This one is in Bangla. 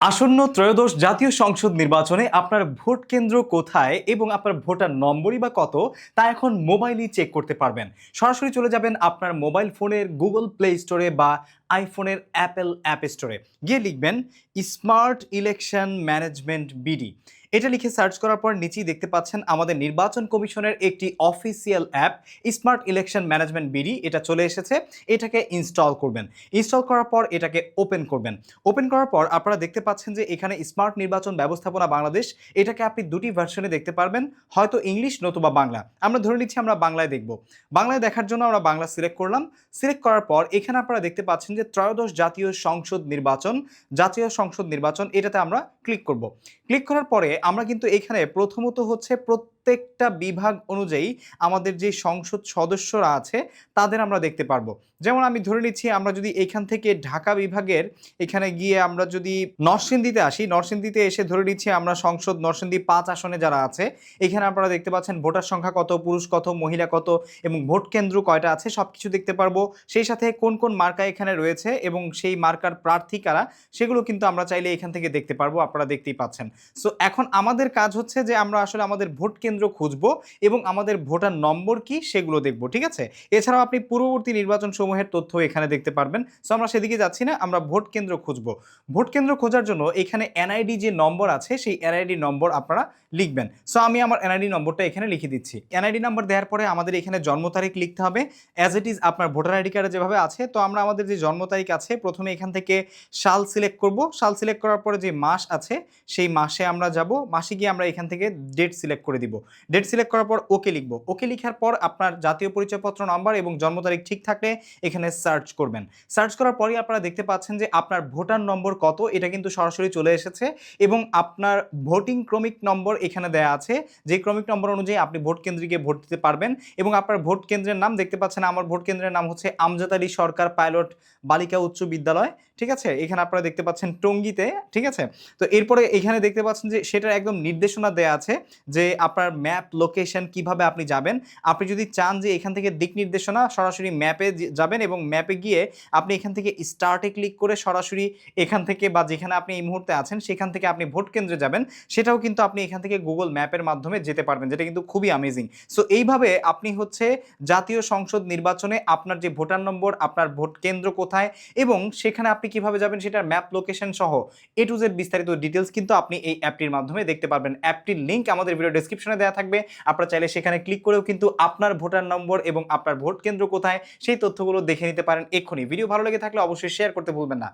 আসন্ন ত্রয়োদশ জাতীয় সংসদ নির্বাচনে আপনার ভোট কেন্দ্র কোথায় এবং আপনার ভোটার নম্বরই বা কত তা এখন মোবাইলই চেক করতে পারবেন। সরাসরি চলে যাবেন আপনার মোবাইল ফোনের গুগল প্লে স্টোরে বা আইফোনের অ্যাপেল অ্যাপ স্টোরে। গিয়ে লিখবেন, স্মার্ট ইলেকশন ম্যানেজমেন্ট বিডি। এটা লিখে সার্চ করার পর নিচেই দেখতে পাচ্ছেন আমাদের নির্বাচন কমিশনের একটি official app, smart election management BD, এটা চলে এসেছে। এটাকে ইনস্টল করবেন। ইনস্টল করার পর এটাকে ওপেন করবেন। ওপেন করার পর আপনারা দেখতে পাচ্ছেন যে এখানে স্মার্ট নির্বাচন ব্যবস্থাপনা বাংলাদেশ, এটাকে আপনি দুটি ভার্সনে দেখতে পারবেন, হয়তো ইংলিশ, নতুবা বাংলা। আমরা ধরে নিচ্ছি আমরা বাংলায় দেখব। বাংলায় দেখার জন্য আমরা বাংলা সিলেক্ট করলাম। সিলেক্ট করার পর এখানে আপনারা দেখতে পাচ্ছেন যে ত্রয়োদশ জাতীয় সংসদ নির্বাচন, জাতীয় সংসদ নির্বাচন এটাতে আমরা ক্লিক করব। ক্লিক করার পরে আমরা কিন্তু এখানে প্রথমত হচ্ছে প্রত্যেকটা বিভাগ অনুযায়ী আমাদের যে সংসদ সদস্যরা আছে, তাদের আমরা দেখতে পারব। যেমন আমি ধরে নিচ্ছি, আমরা যদি এখান থেকে ঢাকা বিভাগের, এখানে গিয়ে আমরা যদি নরসিংদীতে আসি, নরসিংদীতে এসে ধরে নিচ্ছি আমরা সংসদ নরসিংদী পাঁচ আসনে যারা আছে, এখানে আপনারা দেখতে পাচ্ছেন ভোটার সংখ্যা কত, পুরুষ কত, মহিলা কত এবং ভোট কেন্দ্র কয়টা আছে সব কিছু দেখতে পারব। সেই সাথে কোন কোন মার্কা এখানে রয়েছে এবং সেই মার্কার প্রার্থী কারা, সেগুলো কিন্তু আমরা চাইলে এখান থেকে দেখতে পারব, আপনারা দেখতেই পাচ্ছেন। সো এখন আমাদের কাজ হচ্ছে যে আমরা আসলে আমাদের ভোট কেন্দ্র খুঁজবো এবং আমাদের ভোটার নম্বর কি সেগুলো দেখব, ঠিক আছে? এছাড়াও আপনি পূর্ববর্তী নির্বাচন সমূহের তথ্য এখানে দেখতে পারবেন। সো আমরা সেদিকে যাচ্ছি না, আমরা ভোট কেন্দ্র খুঁজবো। ভোট কেন্দ্র খোঁজার জন্য এখানে এনআইডি যে নম্বর আছে, সেই এনআইডি নম্বর আপনারা লিখবেন। সো আমি আমার এনআইডি নম্বরটা এখানে লিখে দিচ্ছি। এনআইডি নম্বর দেওয়ার পরে আমাদের এখানে জন্ম তারিখ লিখতে হবে। অ্যাজ ইট ইজ আপনার ভোটার আইডি কার্ডে যেভাবে আছে, তো আমরা আমাদের যে জন্ম তারিখ আছে, প্রথমে এখান থেকে সাল সিলেক্ট করব। সাল সিলেক্ট করার পরে যে মাস আছে, সেই মাসে আমরা যাব। মাসে গিয়ে আমরা এখান থেকে ডেট সিলেক্ট করে দিব। ডেট সিলেক্ট করার পর ওকে লিখব। ওকে লেখার পর আপনার জাতীয় পরিচয়পত্র নাম্বার এবং জন্ম তারিখ ঠিক থাকলে এখানে সার্চ করবেন। সার্চ করার পরেই আপনারা দেখতে পাচ্ছেন যে আপনার ভোটার নম্বর কত, এটা কিন্তু সরাসরি চলে এসেছে এবং আপনার ভোটিং ক্রমিক নম্বর এখানে দেয়া আছে। যে ক্রমিক নম্বর অনুযায়ী আপনি ভোট কেন্দ্রে ভোট দিতে পারবেন এবং আপনার ভোট কেন্দ্রের নাম দেখতে পাচ্ছেন, আমার ভোট কেন্দ্রের নাম হচ্ছে আমজাদ আলী সরকার পাইলট, বালিকা উচ্চ বিদ্যালয়। ঠিক আছে? এখানে আপনারা দেখতে পাচ্ছেন টঙ্গিতে, ঠিক আছে? তো এরপরে এখানে দেখতে পাচ্ছেন যে সেটার একদম নির্দেশনা দেয়া আছে যে আপনার ম্যাপ, লোকেশন কীভাবে আপনি যাবেন। আপনি যদি চান যে এখান থেকে দিক নির্দেশনা সরাসরি ম্যাপে যাবেন এবং ম্যাপে গিয়ে আপনি এখান থেকে স্টার্টে ক্লিক করে সরাসরি এখান থেকে বা যেখানে আপনি এই মুহূর্তে আছেন, সেখান থেকে আপনি ভোট কেন্দ্রে যাবেন। সেটাও কিন্তু আপনি এখান থেকে গুগল ম্যাপের মাধ্যমে যেতে পারবেন, যেটা কিন্তু খুবই আমেজিং সো এইভাবে আপনি হচ্ছে জাতীয় সংসদ নির্বাচনে আপনার যে ভোটার নম্বর, আপনার ভোট কেন্দ্র কোথায় এবং সেখানে আপনি কীভাবে যাবেন সেটার ম্যাপ লোকেশন সহ এ টু জেড বিস্তারিত ডিটেলস কিন্তু আপনি এই অ্যাপটির মাধ্যমে দেখতে পারবেন। অ্যাপটির লিঙ্ক আমাদের ভিডিও ডেসক্রিপশনে দেওয়া থাকবে। আপনারা চাইলে সেখানে ক্লিক করেও কিন্তু আপনার ভোটার নম্বর এবং আপনার ভোট কেন্দ্র কোথায় সেই তথ্যগুলো দেখে নিতে পারেন এক্ষুনি। ভিডিও ভালো লেগে থাকলে অবশ্যই শেয়ার করতে ভুলবেন না।